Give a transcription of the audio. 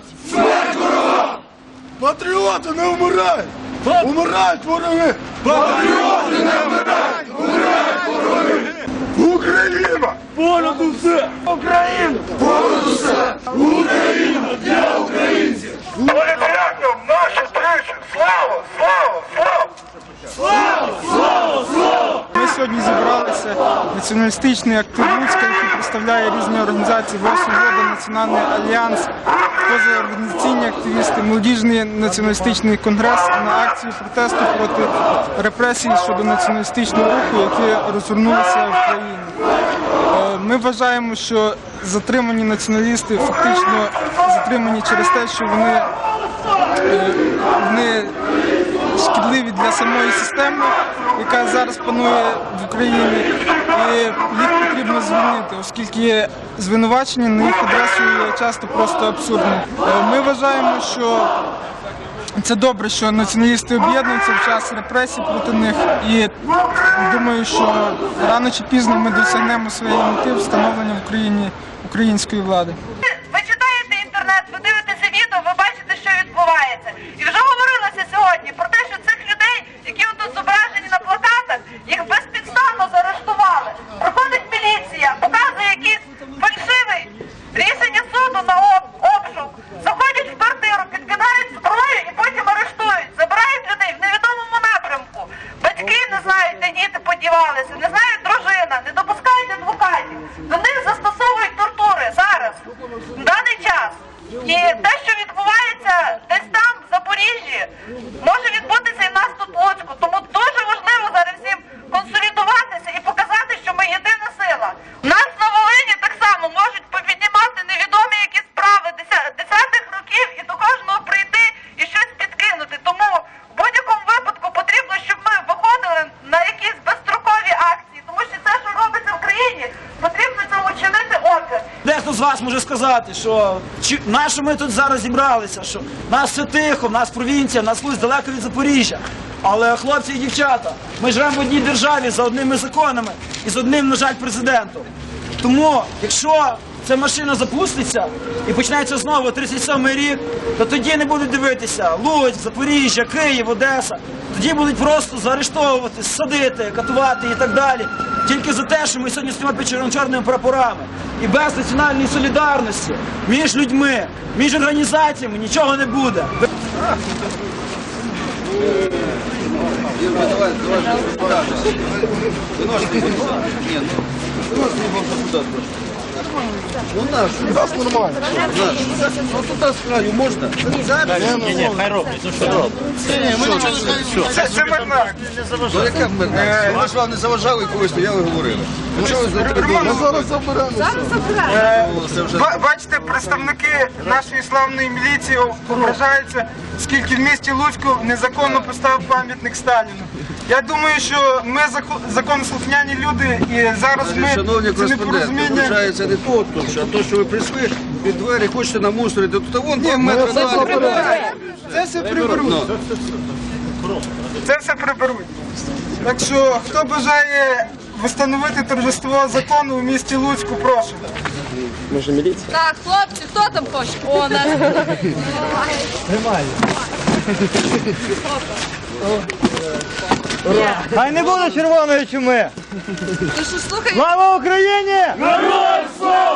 Народ! Смерть ворогам! Патріоти не вмирають! Умирають вороги! Патріоти не вмирають! Умирають вороги! Україна! Понад усе! Україна! Понад усе! Україна для українців! Політарякам наші стрічі! Слава! Слава! Слава! Слава! Слава! Слава! Ми сьогодні зібралися націоналістичний актив який представляє різні організації «Восім Національний альянс, позаорганізаційні активісти, молодіжний націоналістичний конгрес на акції протесту проти репресій щодо націоналістичного руху, які розгорнулися в країні. Е, Ми вважаємо, що затримані націоналісти фактично затримані через те, що вони, е, вони шкідливі для самої системи, яка зараз панує в Україні, і їх потрібно звільнити, оскільки звинувачення на їх адресу часто просто абсурдні. Е, Ми вважаємо, що це добре, що націоналісти об'єднуються в час репресій проти них, і думаю, що рано чи пізно ми досягнемо своєї мети встановлення в Україні української влади. Ви читаєте інтернет, ви дивитеся відео, ви бачите, що відбувається. Діти подівалися, не знають дружина, не допускають адвокатів. До них застосовують тортури зараз, в даний час. І те, що відбувається десь там, в Запоріжжі, може відбутися і в нас тут в Луцьку. Тому дуже важливо зараз всім консолідуватися і показати, що ми єдина сила. Нас на Волині так само можуть попіднімати невідомі які справи деся- десятих років і до кожного прийти і щось підкинути. Тому в будь-якому випадку потрібно, щоб ми виходили на якісь безстрокові акції, тому що це, що робиться в країні, потрібно цьому чинити опір. З вас може сказати, що на що ми тут зараз зібралися, що нас все тихо, в нас провінція, нас Луць далеко від Запоріжжя. Але хлопці і дівчата, ми живемо в одній державі за одними законами і з одним, на жаль, президентом. Тому, якщо ця машина запуститься і почнеться знову 37-й рік, то тоді не будуть дивитися Луць, Запоріжжя, Київ, Одеса. Тоді будуть просто заарештовувати, садити, катувати і так далі. Тільки за те, що ми сьогодні стоїмо під червоно-чорними прапорами. І без національної солідарності між людьми, між організаціями нічого не буде. Нас нормально. Ну туда с краю можно? Ні, хай роблять, ну що роблять. Це, це мирна Ну яка б мене? Ми ж вам не заважали, коли стояли і говорили. Ну чого ви за Ми зараз заберемо. Це Бачите, представники нашої славної міліції ображаються, скільки в місті Луцьку незаконно поставив пам'ятник Сталіну. Я думаю, що ми зако- законослухняні люди, і зараз ми це непорозуміння. Не то, то, а то, що ви прийшли під двері, хочете намусорити, то вон два метри це далі. Це все приберуть. Це все приберуть. Так що, хто бажає встановити торжество закону у місті Луцьку, прошу. Так, хлопці, хто там хоче? О, нас. Хай не буде червоної чуми! Ти що? Слава Україні! Слава